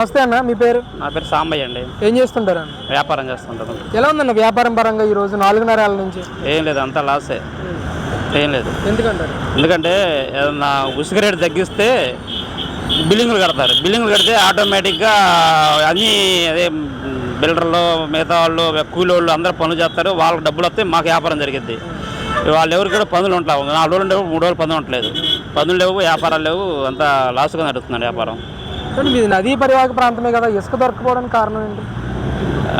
నమస్తే అన్న మీ పేరు? నా పేరు సాంబయ్య అండి. ఏం చేస్తుంటారు అన్న? వ్యాపారం చేస్తుంటాను. ఎలా ఉందన్న వ్యాపారం పరంగా ఈ రోజు నాలుగున్నర ఏళ్ళ నుంచి? ఏం లేదు అంతా లాసే. ఏం లేదు. ఎందుకంటారు? ఎందుకంటే ఏదన్నా ఉసుక రేటు తగ్గిస్తే బిల్డింగ్లు కడతారు. బిల్డింగ్లు కడితే ఆటోమేటిక్గా అన్నీ అదే బిల్డర్లు మిగతా వాళ్ళు కూలి వాళ్ళు అందరూ పనులు చేస్తారు. వాళ్ళకి డబ్బులు వస్తే మాకు వ్యాపారం జరిగిద్ది. వాళ్ళు ఎవరికి కూడా పనులు ఉంటావు నాలుగు రోజులు లేవు మూడు రోజులు పనులు ఉండట్లేదు. పనులు లేవు వ్యాపారాలు లేవు అంతా లాస్గా నడుస్తుంది వ్యాపారం. మీ నదీ పరివాహక ప్రాంతమే కదా ఇసుక దొరకపోవడానికి కారణం ఏంటి?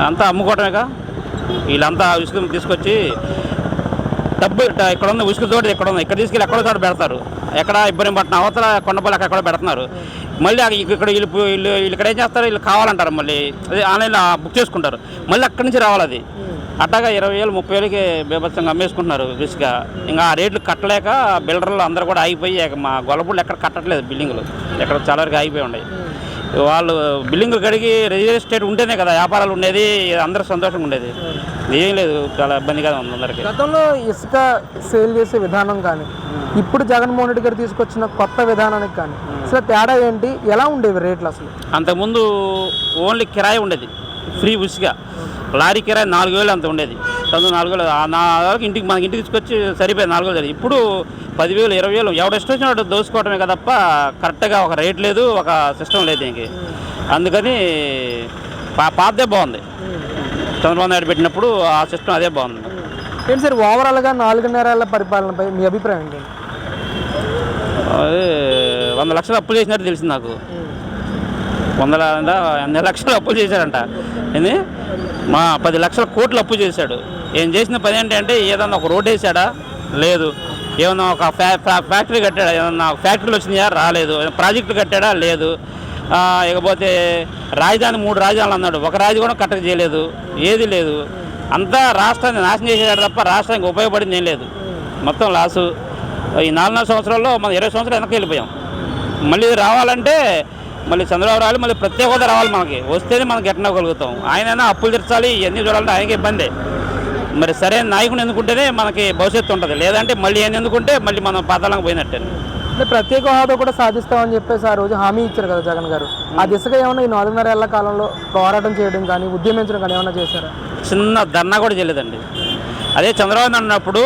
అంతా అమ్ముకోవటమేగా. వీళ్ళంతా ఇసుక తీసుకొచ్చి డబ్బు ఇక్కడ ఉన్న ఉసుకు తోటి ఇక్కడ ఉంది ఇక్కడ తీసుకెళ్ళి ఎక్కడో చోట పెడతారు. ఎక్కడ ఇబ్బంది పట్టిన అవతల కొండపల్లి అక్కడ ఎక్కడో పెడుతున్నారు. మళ్ళీ ఇక్కడ వీళ్ళు వీళ్ళు వీళ్ళు ఇక్కడ ఏం చేస్తారు? వీళ్ళు కావాలంటారు మళ్ళీ. అదే ఆన్లైన్లో బుక్ చేసుకుంటారు. మళ్ళీ అక్కడి నుంచి రావాలి అది. అట్టాగా ఇరవై వేలు ముప్పై వేలకి బీభత్సంగా అమ్మేసుకుంటున్నారు ఇసుక. ఇంకా ఆ రేట్లు కట్టలేక బిల్డర్లు అందరూ కూడా ఆగిపోయి మా గొల్లపూళ్ళు ఎక్కడ కట్టట్లేదు బిల్డింగులు. ఎక్కడ చాలా వరకు ఆగిపోయి ఉన్నాయి. వాళ్ళు బిల్డింగులు కడిగి రియల్ ఎస్టేట్ ఉంటేనే కదా వ్యాపారాలు ఉండేది అందరూ సంతోషంగా ఉండేది. ఏం లేదు చాలా ఇబ్బందిగా ఉంది అందరికీ. గతంలో ఇసుక సేల్ చేసే విధానం కానీ ఇప్పుడు జగన్మోహన్ రెడ్డి గారు తీసుకొచ్చిన కొత్త విధానానికి కానీ అసలు తేడా ఏంటి? ఎలా ఉండేవి రేట్లు అసలు? అంతకుముందు ఓన్లీ కిరాయి ఉండేది ఫ్రీ ఉసిగా లారీ కిరాయి నాలుగు వేలు అంత ఉండేది. చదువు నాలుగు వేలు. నా వరకు ఇంటికి మనకి ఇంటికి తీసుకొచ్చి సరిపోయి నాలుగు వేలు. ఇప్పుడు పదివేలు ఇరవై వేలు ఎవడు ఇష్టం వచ్చినట్టు దోసుకోవడమే కదా తప్ప కరెక్ట్గా ఒక రేట్ లేదు ఒక సిస్టమ్ లేదు దీనికి. అందుకని పా పాతదే బాగుంది. చంద్రబాబు నాయుడు పెట్టినప్పుడు ఆ సిస్టమ్ అదే బాగుంది. ఏంటి సార్ ఓవరాల్గా నాలుగున్నర పరిపాలనపై మీ అభిప్రాయం ఏంటి? అదే వంద లక్షలు అప్పులు చేసినట్టు తెలిసింది నాకు. వందల ఎన్ని లక్షలు అప్పులు చేశాడంట. ఏంది? మా పది లక్షల కోట్లు అప్పు చేశాడు. ఏం చేసిన పని ఏంటంటే ఏదన్నా ఒక రోడ్ వేసాడా? లేదు. ఏమన్నా ఒక ఫ్యా ఫ్యాక్టరీ కట్టాడా? ఏమన్నా ఫ్యాక్టరీలు వచ్చినాయా? రాలేదు. ప్రాజెక్టులు కట్టాడా? లేదు. ఇకపోతే రాజధాని మూడు రాజధానులు అన్నాడు. ఒక రాజు కూడా కట్టక చేయలేదు. ఏది లేదు. అంతా రాష్ట్రాన్ని నాశనం చేసేవాడు తప్ప రాష్ట్రానికి ఉపయోగపడింది ఏం లేదు. మొత్తం లాసు. ఈ నాలుగున్నర సంవత్సరాల్లో మనం ఇరవై సంవత్సరాలు వెనక్కి వెళ్ళిపోయాం. మళ్ళీ రావాలంటే మళ్ళీ చంద్రబాబు రావాలి మళ్ళీ ప్రత్యేక హోదా రావాలి మనకి. వస్తేనే మనం గెట్టనగలుగుతాం ఆయనైనా అప్పులు తీర్చాలి ఇవన్నీ చూడాలంటే ఆయనకి ఇబ్బందే. మరి సరైన నాయకుని ఎందుకుంటేనే మనకి భవిష్యత్తు ఉంటుంది. లేదంటే మళ్ళీ ఏం ఎందుకుంటే మళ్ళీ మనం పాతాళంగా పోయినట్టే అంటే ప్రత్యేక హోదా కూడా సాధిస్తామని చెప్పేసి ఆ రోజు హామీ ఇచ్చారు కదా జగన్ గారు. ఆ దిశగా ఏమైనా ఈ నాలుగున్నర ఏళ్ళ కాలంలో పోరాటం చేయడం కానీ ఉద్యమించడం కానీ ఏమైనా చేశారా? చిన్న ధర్నా కూడా చేయలేదండి. అదే చంద్రబాబు నాయుడు ఉన్నప్పుడు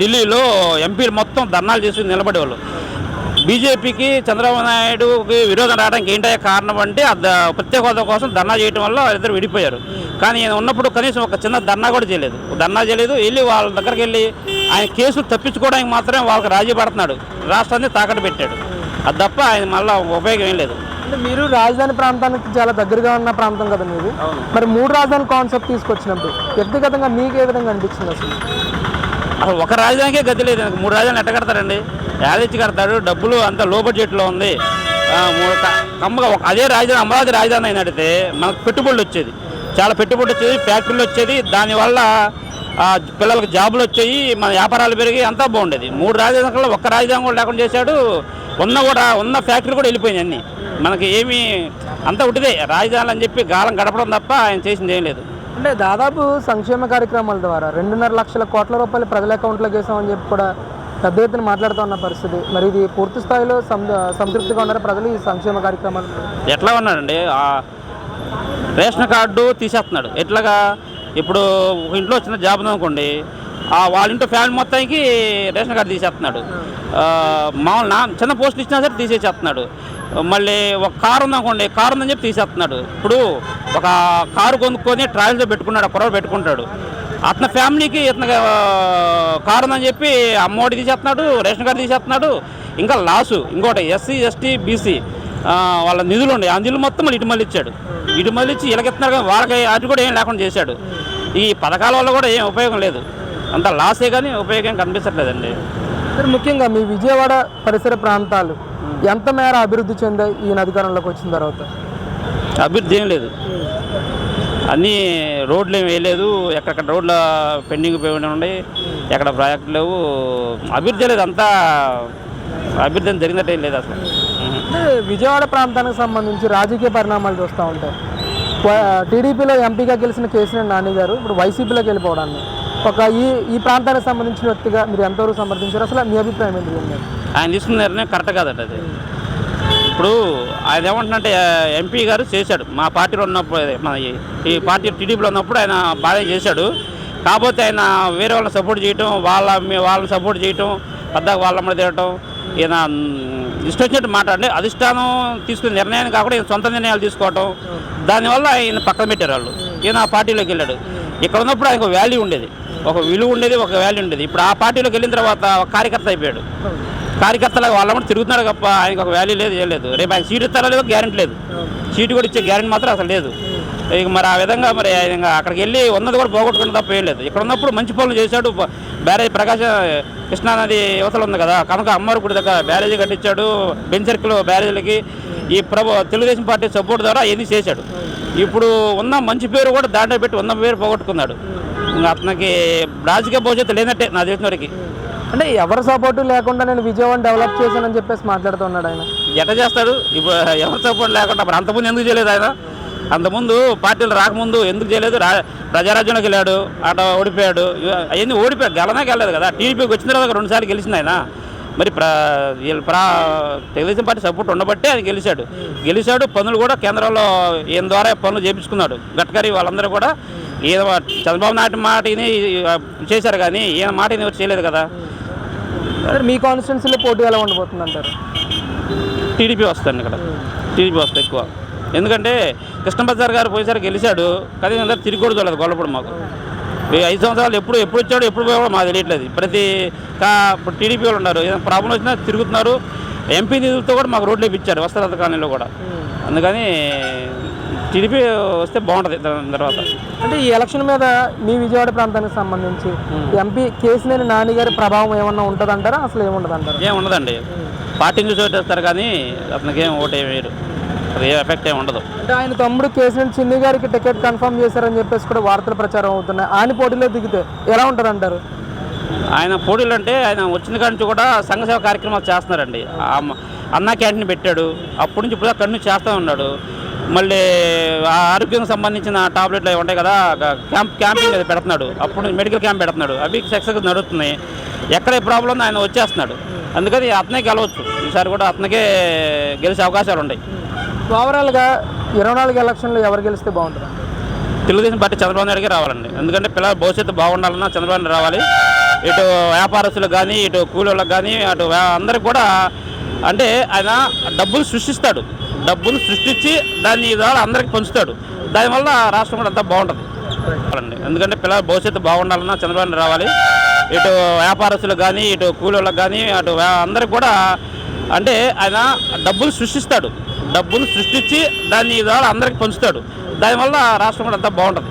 ఢిల్లీలో ఎంపీలు మొత్తం ధర్నాలు చేసి నిలబడేవాళ్ళు. బీజేపీకి చంద్రబాబు నాయుడుకి విరోధం రావడానికి ఏంటయ్యే కారణం అంటే ప్రత్యేక హోదా కోసం ధర్నా చేయడం వల్ల ఇద్దరు విడిపోయారు. కానీ ఈయన ఉన్నప్పుడు కనీసం ఒక చిన్న ధర్నా కూడా చేయలేదు. ధర్నా చేయలేదు. వెళ్ళి వాళ్ళ దగ్గరికి వెళ్ళి ఆయన కేసులు తప్పించుకోవడానికి మాత్రమే వాళ్ళకి రాజీ పడుతున్నాడు. రాష్ట్రాన్ని తాకట్టు పెట్టాడు. అది తప్ప ఆయన మళ్ళీ ఉపయోగం ఏం లేదు. అంటే మీరు రాజధాని ప్రాంతానికి చాలా దగ్గరగా ఉన్న ప్రాంతం కదా మీది. మరి మూడు రాజధాని కాన్సెప్ట్ తీసుకొచ్చినప్పుడు వ్యక్తిగతంగా మీకు ఏ విధంగా అనిపించింది అసలు? అసలు ఒక రాజధానికే గతి లేదు. మూడు రాజధానులు ఎట్ట కడతారండి? యాదచ్చి కడతాడు డబ్బులు అంత లో బడ్జెట్లో ఉంది. కమ్మగా ఒక అదే రాజధాని అమరావతి రాజధాని అయినట్టే మనకు పెట్టుబడులు వచ్చేది. చాలా పెట్టుబడులు వచ్చేది ఫ్యాక్టరీలు వచ్చేది దానివల్ల పిల్లలకు జాబులు వచ్చాయి మన వ్యాపారాలు పెరిగి అంతా బాగుండేది. మూడు రాజధానులలో ఒక్క రాజధాని కూడా లేకుండా చేశాడు. ఉన్న కూడా ఉన్న ఫ్యాక్టరీ కూడా వెళ్ళిపోయింది అన్నీ. మనకి ఏమీ అంతా ఉట్టిదే రాజధానులు అని చెప్పి గాలం గడపడం తప్ప ఆయన చేసింది ఏం లేదు. అంటే దాదాపు సంక్షేమ కార్యక్రమాల ద్వారా రెండున్నర లక్షల కోట్ల రూపాయలు ప్రజల అకౌంట్లోకి వేసామని చెప్పి కూడా పెద్ద ఎత్తున మాట్లాడుతూ ఉన్న పరిస్థితి. మరి ఇది పూర్తి స్థాయిలో సంతృప్తిగా ఉన్నారు ప్రజలు ఈ సంక్షేమ కార్యక్రమాలు? ఎట్లా ఉన్నారండి? రేషన్ కార్డు తీసేస్తున్నాడు. ఎట్లాగా? ఇప్పుడు ఇంట్లో వచ్చిన జాబ్ అనుకోండి వాళ్ళ ఇంట్లో ఫ్యామిలీ మొత్తానికి రేషన్ కార్డు తీసేస్తున్నాడు. మామూలు నా చిన్న పోస్టులు ఇచ్చినా సరే తీసేసేస్తున్నాడు. మళ్ళీ ఒక కారు ఉందనుకోండి కారు ఉందని చెప్పి తీసేస్తున్నాడు. ఇప్పుడు ఒక కారు కొనుక్కొని ట్రావెల్స్లో పెట్టుకున్నాడు కుర్ర పెట్టుకుంటాడు. అతని ఫ్యామిలీకి ఇతను కారు ఉందని చెప్పి అమ్మఒడి తీసేస్తున్నాడు రేషన్ కార్డు తీసేస్తున్నాడు ఇంకా లాసు. ఇంకోటి ఎస్సీ ఎస్టీ బీసీ వాళ్ళ నిధులు ఉండే. ఆ నిధులు మొత్తం మళ్ళీ ఇటు మళ్ళీ ఇచ్చాడు. ఇటు మళ్ళీ ఇచ్చి ఇలాగెత్తున్నారు కానీ వాళ్ళకి అది కూడా ఏం లేకుండా చేశాడు. ఈ పథకాల వల్ల కూడా ఏం ఉపయోగం లేదు. అంత లాసే కానీ ఉపయోగం కనిపించట్లేదండి. మరి ముఖ్యంగా మీ విజయవాడ పరిసర ప్రాంతాలు ఎంత మేర అభివృద్ధి చెందాయి ఈయన అధికారంలోకి వచ్చిన తర్వాత? అభివృద్ధి ఏం లేదు. అన్నీ రోడ్లు ఏమి వేయలేదు. ఎక్కడెక్కడ రోడ్ల పెండింగ్ పోయి ఉన్నాయి. ఎక్కడ ప్రాజెక్టులు లేవు. అభివృద్ధి లేదు. అంతా అభివృద్ధి జరిగినట్టు ఏం లేదు అసలు. విజయవాడ ప్రాంతానికి సంబంధించి రాజకీయ పరిణామాలు చూస్తూ ఉంటాయి టీడీపీలో ఎంపీగా గెలిచిన కేసీఆర్ నాని గారు ఇప్పుడు వైసీపీలోకి వెళ్ళిపోవడాన్ని. ఒక ఈ ఈ ప్రాంతానికి సంబంధించిన వ్యక్తిగా మీరు ఎంతవరకు సమర్థించారు? అసలు మీ అభిప్రాయం ఏంటి ఆయన తీసుకున్న నిర్ణయం కరెక్ట్ కాదండి అది. ఇప్పుడు ఆయన ఏమంటున్నట్టే ఎంపీ గారు చేశాడు. మా పార్టీలో ఉన్నప్పుడు మన ఈ- పార్టీ టీడీపీలో ఉన్నప్పుడు ఆయన బాగా చేశాడు. కాకపోతే ఆయన వేరే వాళ్ళని సపోర్ట్ చేయటం వాళ్ళ వాళ్ళని సపోర్ట్ చేయటం పెద్దగా వాళ్ళ మీద తిరగటం ఈయన ఇష్టం వచ్చినట్టు మాట్లాడి అధిష్టానం తీసుకునే నిర్ణయాన్ని కాకుండా ఈయన సొంత నిర్ణయాలు తీసుకోవటం దానివల్ల ఆయన పక్కన పెట్టారు వాళ్ళు. ఈయన ఆ పార్టీలోకి వెళ్ళాడు. ఇక్కడ ఉన్నప్పుడు ఆయనకు వాల్యూ ఉండేది. ఒక విలువ ఉండేది ఒక వాల్యూ ఉండేది. ఇప్పుడు ఆ పార్టీలోకి వెళ్ళిన తర్వాత ఒక కార్యకర్త అయిపోయాడు. కార్యకర్తలు వాళ్ళ తిరుగుతున్నారు తిరుగుతున్నాడు తప్ప ఆయనకు ఒక వాల్యూ లేదు ఏం లేదు. రేపు ఆయన సీట్ ఇస్తారా లేదో గ్యారెంటీ లేదు. సీటు కూడా ఇచ్చే గ్యారెంటీ మాత్రం అసలు లేదు. ఇక మరి ఆ విధంగా మరి ఆయన ఇంకా అక్కడికి వెళ్ళి ఉన్నది కూడా పోగొట్టుకున్న తప్ప ఏం లేదు. ఇక్కడ ఉన్నప్పుడు మంచి పనులు చేశాడు. బ్యారేజ్ ప్రకాశ కృష్ణానది యువతలు ఉంది కదా కనుక అమ్మవారి గుడి దగ్గర బ్యారేజీ కట్టించాడు. బెన్ సర్కిల్ బ్యారేజీలకి ఈ ప్రభు తెలుగుదేశం పార్టీ సపోర్ట్ ద్వారా ఏది చేశాడు. ఇప్పుడు ఉన్న మంచి పేరు కూడా దాంట్లో పెట్టి ఉన్న పేరు పోగొట్టుకున్నాడు. ఇంకా అతనికి రాజకీయ భవిష్యత్తు లేనట్టే నా తెలిసిన వరకు అంటే ఎవరి సపోర్టు లేకుండా నేను విజయవాడ డెవలప్ చేశానని చెప్పేసి మాట్లాడుతున్నాడు ఆయన. ఎట చేస్తాడు? ఇప్పుడు ఎవరి సపోర్ట్ లేకుండా మరి అంతకుముందు ఎందుకు చేయలేదు ఆయన? అంతకుముందు పార్టీలు రాకముందు ఎందుకు చేయలేదు? రా ప్రజారాజ్యంలోకి వెళ్ళాడు అట ఓడిపోయాడు అవన్నీ ఓడిపోయాడు గెలనే గెలలేదు కదా. టీడీపీకి వచ్చిన తర్వాత రెండుసార్లు గెలిచింది ఆయన. మరి ప్ర తెలుగుదేశం పార్టీ సపోర్ట్ ఉండబట్టే ఆయన గెలిచాడు. గెలిచాడు పనులు కూడా కేంద్రంలో ఈయన ద్వారా పనులు చేపించుకున్నాడు. గడ్కరీ వాళ్ళందరూ కూడా ఈయన చంద్రబాబు నాయుడు మాటని చేశారు కానీ ఈయన మాట ఎవరు చేయలేదు కదా. మీ కాన్స్టిట్యున్సీలో పోటీ ఎలా ఉండబోతుంది అంటారు టీడీపీ వస్తుంది ఇక్కడ. టీడీపీ వస్తుంది ఎక్కువ. ఎందుకంటే కృష్ణ బజార్ గారు పోయేసరి గెలిచాడు కానీ అందరూ తిరిగి కూడా చూడలేదు గొల్లపూడి మాకు. ఐదు సంవత్సరాలు ఎప్పుడు ఎప్పుడు వచ్చాడు ఎప్పుడు పోయాడో మాకు తెలియట్లేదు. ప్రతి కా టీడీపీ వాళ్ళు ఉన్నారు. ఏదైనా ప్రాబ్లం వచ్చినా తిరుగుతున్నారు. ఎంపీ నిధులతో కూడా మాకు రోడ్లు ఇప్పించారు వస్త్రాల కాలనీలో కూడా. అందుకని టీడీపీ వస్తే బాగుంటుంది దాని తర్వాత. అంటే ఈ ఎలక్షన్ మీద మీ విజయవాడ ప్రాంతానికి సంబంధించి ఎంపీ కేసినేని నాని గారి ప్రభావం ఏమన్నా ఉంటుందంటారా? అసలు ఏముండదు అంటారా ఏం ఉండదండి. పార్టీని చూసి ఓటేస్తారు కానీ అతనికి ఏం ఓటు వేయరు అది ఏ ఎఫెక్ట్ ఏమి ఉండదు. అంటే ఆయన తమ్ముడు కేసినేని చిన్ని గారికి టికెట్ కన్ఫర్మ్ చేశారని చెప్పేసి కూడా వార్తలు ప్రచారం అవుతున్నాయి. ఆయన పోటీలో దిగితే ఎలా ఉంటుంది అంటారు ఆయన పోటీలు అంటే ఆయన వచ్చిన కాడి నుంచి కూడా సంఘ సేవ కార్యక్రమాలు చేస్తున్నారండి. అన్నా క్యాంటీన్ పెట్టాడు. అప్పటి నుంచి ఇప్పుడు కన్ను చేస్తూ ఉన్నాడు. మళ్ళీ ఆ ఆరోగ్యం సంబంధించిన టాబ్లెట్లు అవి ఉంటాయి కదా క్యాంప్ క్యాంపింగ్ అది పెడుతున్నాడు. అప్పుడు మెడికల్ క్యాంప్ పెడుతున్నాడు. అవి సక్సెస్ నడుస్తున్నాయి ఎక్కడ ప్రాబ్లం ఉందో ఆయన వచ్చేస్తున్నాడు. అందుకని అతనే గెలవచ్చు. ఈసారి కూడా అతనికే గెలిచే అవకాశాలు ఉన్నాయి. ఓవరాల్గా ఇరవై నాలుగు ఎలక్షన్లో ఎవరు గెలిస్తే బాగుంటుంది? తెలుగుదేశం పార్టీ చంద్రబాబు నాయుడుకి రావాలండి. ఎందుకంటే పిల్లల భవిష్యత్తు బాగుండాలన్నా చంద్రబాబు నాయుడు రావాలి. ఇటు వ్యాపారస్తులకు కానీ ఇటు కూలీలకు కానీ అటు అందరికి కూడా అంటే ఆయన డబ్బులు సృష్టిస్తాడు. డబ్బును సృష్టించి దాన్ని ద్వారా అందరికి పంచుతాడు. దానివల్ల రాష్ట్రం కూడా అంతా బాగుంటుంది. ఎందుకంటే పిల్లల భవిష్యత్తు బాగుండాలన్నా చంద్రబాబు రావాలి. ఇటు వ్యాపారస్తులకు కానీ ఇటు కూలీలకు కానీ అటు అందరికి కూడా అంటే ఆయన డబ్బులు సృష్టిస్తాడు. డబ్బును సృష్టించి దాన్ని ద్వారా అందరికి పంచుతాడు. దానివల్ల రాష్ట్రం కూడా అంతా బాగుంటుంది.